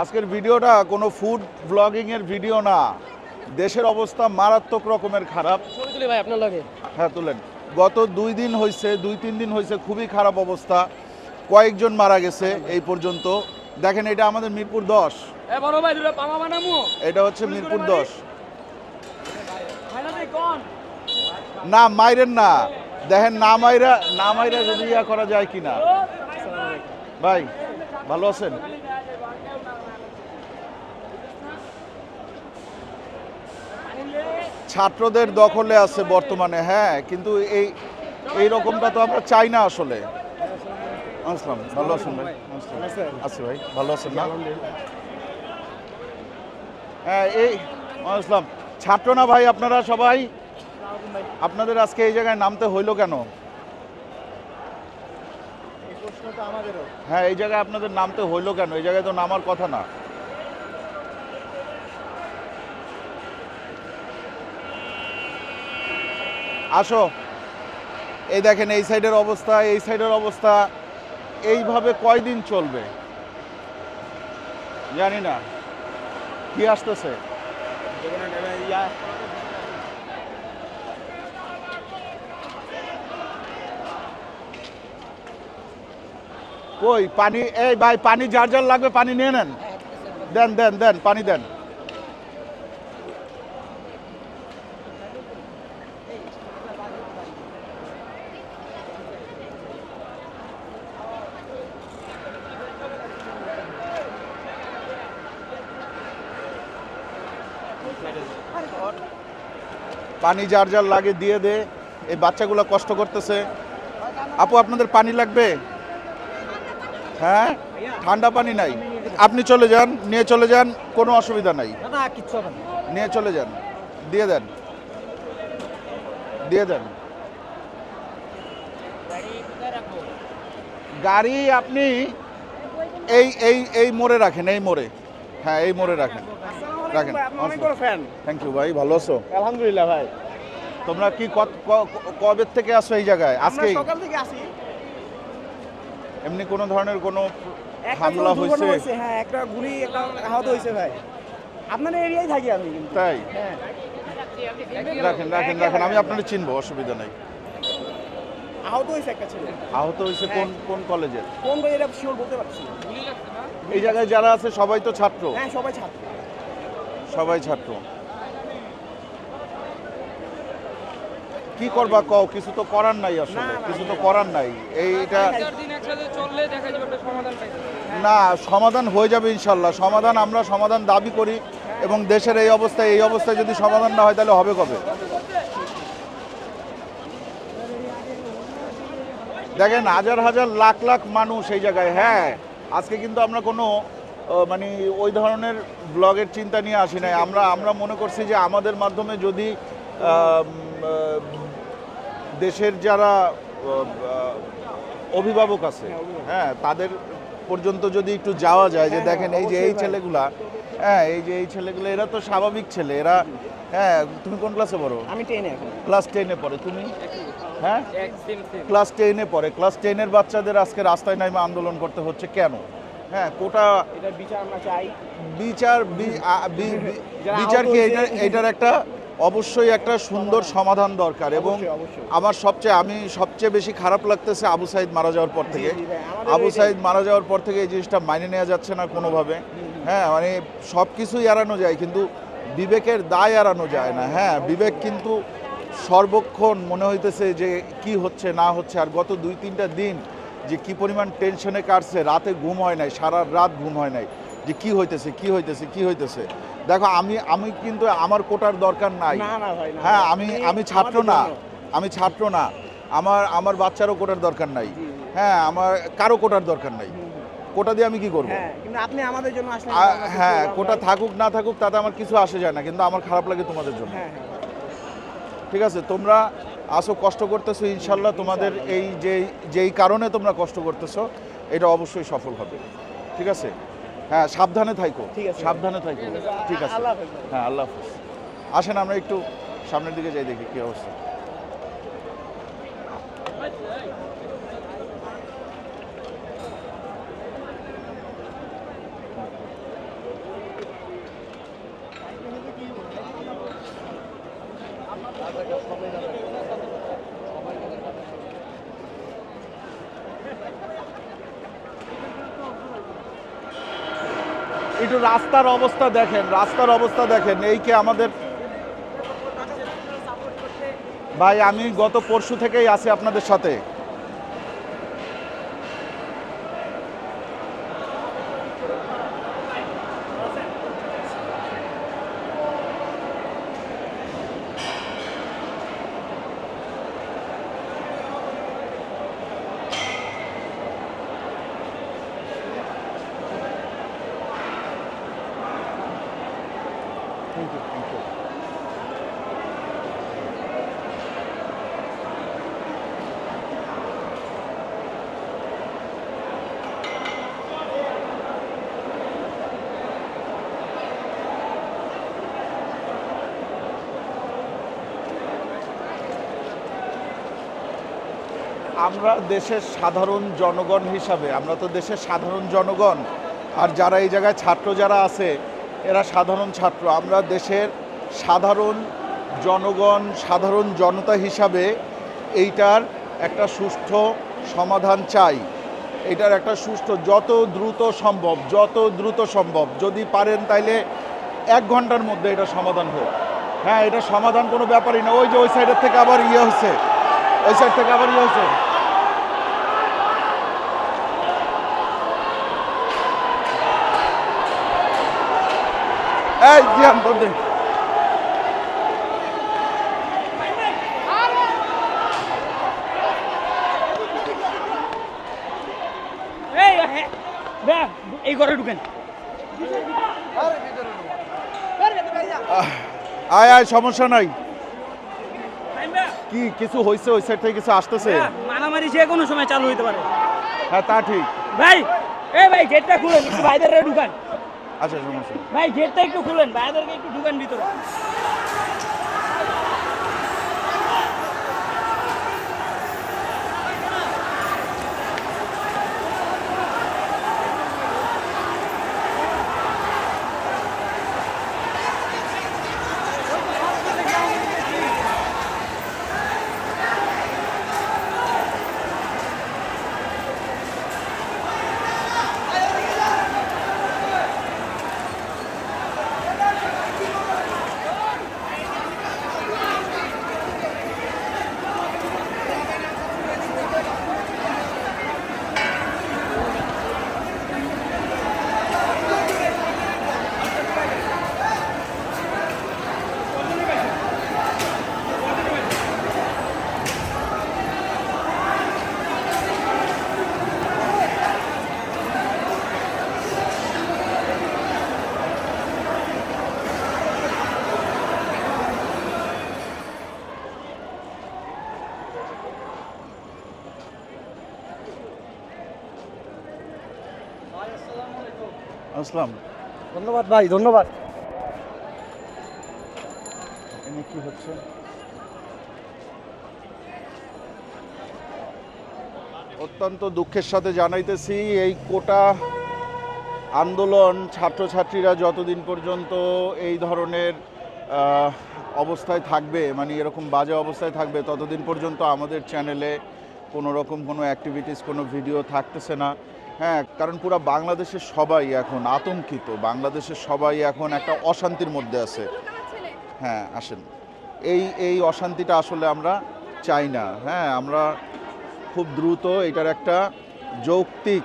আজকের ভিডিওটা কোনো ফুড ব্লগিংয়ের ভিডিও না। দেশের অবস্থা মারাত্মক রকমের খারাপ। ভাই আপনার লগে। হ্যাঁ তুলেন। গত দুই দিন হয়েছে দুই তিন দিন হয়েছে খুবই খারাপ অবস্থা। কয়েকজন মারা গেছে এই পর্যন্ত। দেখেন এটা আমাদের মিরপুর দশ। এটা হচ্ছে মিরপুর দশ। না মাইরেন না। দেখেন না মাইরা না মাইরা যদি ইয়া করা যায় কিনা। ভাই ভালো আছেন? ছাত্রদের দখলে আছে বর্তমানে হ্যাঁ কিন্তু এই এই রকমটা তো আমরা চাই না আসলে। আসসালাম ভালো আছেন ভাই? ভাই, ভালো আছেন না? হ্যাঁ এই, আসলাম। ছাত্র না ভাই আপনারা সবাই? আপনাদের আজকে এই জায়গায় নামতে হইল কেন? হ্যাঁ এই জায়গায় আপনাদের নামতে হইল কেন? এই জায়গায় তো নামার কথা না। আসো। এই দেখেন, এই সাইডের অবস্থা, এই সাইডের অবস্থা। এইভাবে কয়দিন চলবে? জানি না। কি আসতেছে? কই, পানি? এই ভাই, পানি যার যার লাগবে পানি নিয়ে নেন। দেন দেন দেন, পানি দেন। পানি যার যার লাগে দিয়ে দে। এই বাচ্চাগুলো কষ্ট করতেছে। আপু আপনাদের পানি লাগবে? হ্যাঁ? ঠান্ডা পানি নাই। আপনি চলে যান নিয়ে চলে যান কোনো অসুবিধা নাই। নিয়ে চলে যান। দিয়ে দেন। দিয়ে দেন। গাড়ি আপনি এই এই এই মোড়ে রাখেন এই মোড়ে। হ্যাঁ এই মোড়ে রাখেন। রাখেন। অনেক বড় ফ্যান থ্যাংক ইউ ভাই ভালো আছো? আলহামদুলিল্লাহ ভাই। তোমরা কি কবে থেকে আসো এই জায়গায়? আজকে সকাল থেকে আসি এমনি কোনো ধরনের কোনো হামলা হয়েছে? হ্যাঁ একটা গুলি একটা আহত হয়েছে ভাই। আপনার এরিয়ায় থাকি আমি কিন্তু। তাই? হ্যাঁ। রাখেন রাখেন রাখেন আমি আপনাদের চিনবো অসুবিধা নেই। আহত হয়েছে একটা ছেলে। আহত হয়েছে কোন কোন কলেজের কোন এটা শিওর বলতে পারছি এই জায়গায় যারা আছে সবাই তো ছাত্র। হ্যাঁ সবাই ছাত্র। সবাই ছাত্র। কি করবা কও? কিছু তো করার নাই আসলে। কিছু তো করার নাই। এইটা না সমাধান হয়ে যাবে ইনশাল্লাহ। সমাধান আমরা সমাধান দাবি করি এবং দেশের এই অবস্থায় এই অবস্থায় যদি সমাধান না হয় তাহলে হবে কবে? দেখেন হাজার হাজার লাখ লাখ মানুষ এই জায়গায়। হ্যাঁ আজকে কিন্তু আমরা কোনো মানে ওই ধরনের ব্লগের চিন্তা নিয়ে আসি নাই। আমরা আমরা মনে করছি যে আমাদের মাধ্যমে যদি দেশের যারা অভিভাবক আছে হ্যাঁ তাদের পর্যন্ত যদি একটু যাওয়া যায় যে দেখেন এই যে এই ছেলেগুলা হ্যাঁ এই যে এই ছেলেগুলো এরা তো স্বাভাবিক ছেলে এরা হ্যাঁ তুমি কোন ক্লাসে পড়ো? আমি টেনে ক্লাস টেনে পড়ে তুমি? হ্যাঁ? এক সেম সেম ক্লাস টেনে পড়ে ক্লাস টেনের বাচ্চাদের আজকে রাস্তায় নামে আন্দোলন করতে হচ্ছে কেন? হ্যাঁ কোটা এটার বিচার আমরা চাই। বিচার বি- আ- বি- বি- যারা বিচার কি আহত এটা এটার একটা অবশ্যই একটা সুন্দর সমাধান দরকার এবং। আমার সবচেয়ে আমি সবচেয়ে বেশি খারাপ লাগতেছে আবু সাইদ মারা যাওয়ার পর থেকে। আবু। সাইদ মারা যাওয়ার পর থেকে এই জিনিসটা মাইনে নেওয়া যাচ্ছে না কোনোভাবে। হ্যাঁ মানে সব কিছুই এড়ানো যায় কিন্তু বিবেকের দায় এড়ানো যায় না। হ্যাঁ বিবেক কিন্তু সর্বক্ষণ মনে হইতেছে যে কি হচ্ছে না হচ্ছে আর গত দুই তিনটা দিন যে কি পরিমাণ টেনশনে কাটছে রাতে ঘুম হয় নাই সারা রাত ঘুম হয় নাই যে কি হইতেছে কি হইতেছে কি হইতেছে? দেখো আমি আমি কিন্তু আমার কোটার দরকার নাই। হ্যাঁ আমি আমি ছাত্র না আমি ছাত্র না। আমার আমার বাচ্চারও কোটার দরকার নাই। হ্যাঁ আমার কারও কোটার দরকার নাই। কোটা দিয়ে আমি কি করব? হ্যাঁ কিন্তু আপনি আমাদের জন্য আসলে হ্যাঁ কোটা থাকুক না থাকুক তাতে আমার কিছু আসে যায় না কিন্তু আমার খারাপ লাগে তোমাদের জন্য। হ্যাঁ হ্যাঁ। ঠিক আছে তোমরা আসো কষ্ট করতেছো ইনশাল্লাহ তোমাদের এই যে যেই কারণে তোমরা কষ্ট করতেছো এটা অবশ্যই সফল হবে। ঠিক আছে? হ্যাঁ সাবধানে থাইকো। সাবধানে থাকো ঠিক আছে। হ্যাঁ আল্লাহ হাফিজ। আসেন আমরা একটু সামনের দিকে যাই দেখি কি অবস্থা। একটু রাস্তার অবস্থা দেখেন, রাস্তার অবস্থা দেখেন। এই কি আমাদের? ভাই, আমি গত পরশু থেকেই আছি আপনাদের সাথে। আমরা দেশের সাধারণ জনগণ হিসাবে, আমরা তো দেশের সাধারণ জনগণ, আর যারা এই জায়গায় ছাত্র যারা আছে এরা সাধারণ ছাত্র। আমরা দেশের সাধারণ জনগণ, সাধারণ জনতা হিসাবে এইটার একটা সুষ্ঠু সমাধান চাই। এটার একটা সুষ্ঠু, যত দ্রুত সম্ভব, যত দ্রুত সম্ভব। যদি পারেন তাইলে এক ঘণ্টার মধ্যে এটা সমাধান হোক। হ্যাঁ এটা সমাধান কোনো ব্যাপারই না। ওই যে ওই সাইডের থেকে আবার ইয়ে হচ্ছে ওই সাইড থেকে আবার ইয়ে হচ্ছে এই জিয়ান তোর দে। এই হ্যাঁ ব্যাগ ঘরে ঢুকেন। আয় আয় সমস্যা নাই। কি কিছু হয়েছে ওই সাইড থেকে কিছু আসতেছে? মারামারি যে কোনো সময় চালু হইতে পারে। হ্যাঁ তা ঠিক। ভাই এই ভাই গেটটা একটু ভাইদের ঢুকান। আচ্ছা সমস্যা ভাই গেটটা একটু খুলেন ভাইদেরকে একটু ঢুকান ভিতরে। আসসালাম ধন্যবাদ ভাই ধন্যবাদ। এখানে কি হচ্ছে? অত্যন্ত দুঃখের সাথে জানাইতেছি এই কোটা আন্দোলন ছাত্রছাত্রীরা যতদিন পর্যন্ত এই ধরনের অবস্থায় থাকবে মানে এরকম বাজে অবস্থায় থাকবে, ততদিন পর্যন্ত আমাদের চ্যানেলে কোনো রকম কোনো অ্যাক্টিভিটিস কোনো ভিডিও থাকতেছে না। হ্যাঁ কারণ পুরো বাংলাদেশের সবাই এখন আতঙ্কিত। বাংলাদেশের সবাই এখন একটা অশান্তির মধ্যে আছে। হ্যাঁ আসেন। এই এই অশান্তিটা আসলে আমরা চাই না। হ্যাঁ আমরা খুব দ্রুত এটার একটা যৌক্তিক,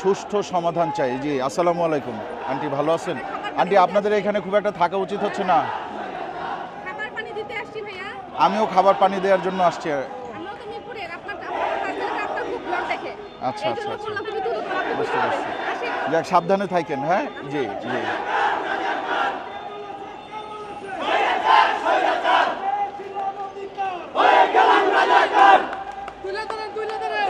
সুষ্ঠু সমাধান চাই। জি, আসসালামু আলাইকুম। আন্টি, ভালো আছেন? আন্টি আপনাদের এখানে খুব একটা থাকা উচিত হচ্ছে না। খাবার পানি দিতে আসছি ভাইয়া। আমিও খাবার পানি দেওয়ার জন্য আসছি। আচ্ছা, আচ্ছা, আচ্ছা। বুঝতে পারছি। যাক সাবধানে থাকেন হ্যাঁ? জি জি। তুলে ধরেন তুলে ধরেন।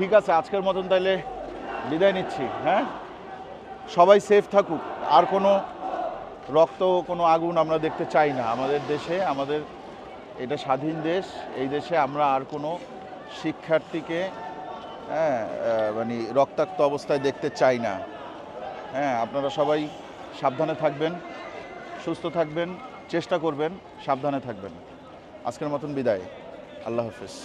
ঠিক আছে, আজকের মতন তাইলে বিদায় নিচ্ছি হ্যাঁ? সবাই সেফ থাকুক, আর কোনো রক্ত, কোনো আগুন আমরা দেখতে চাই না। আমাদের দেশে, আমাদের, এটা স্বাধীন দেশ, এই দেশে আমরা আর কোনো শিক্ষার্থীকে হ্যাঁ মানে রক্তাক্ত অবস্থায় দেখতে চাই না। হ্যাঁ আপনারা সবাই সাবধানে থাকবেন, সুস্থ থাকবেন, চেষ্টা করবেন, সাবধানে থাকবেন। আজকের মতন বিদায়। আল্লাহ হাফেজ।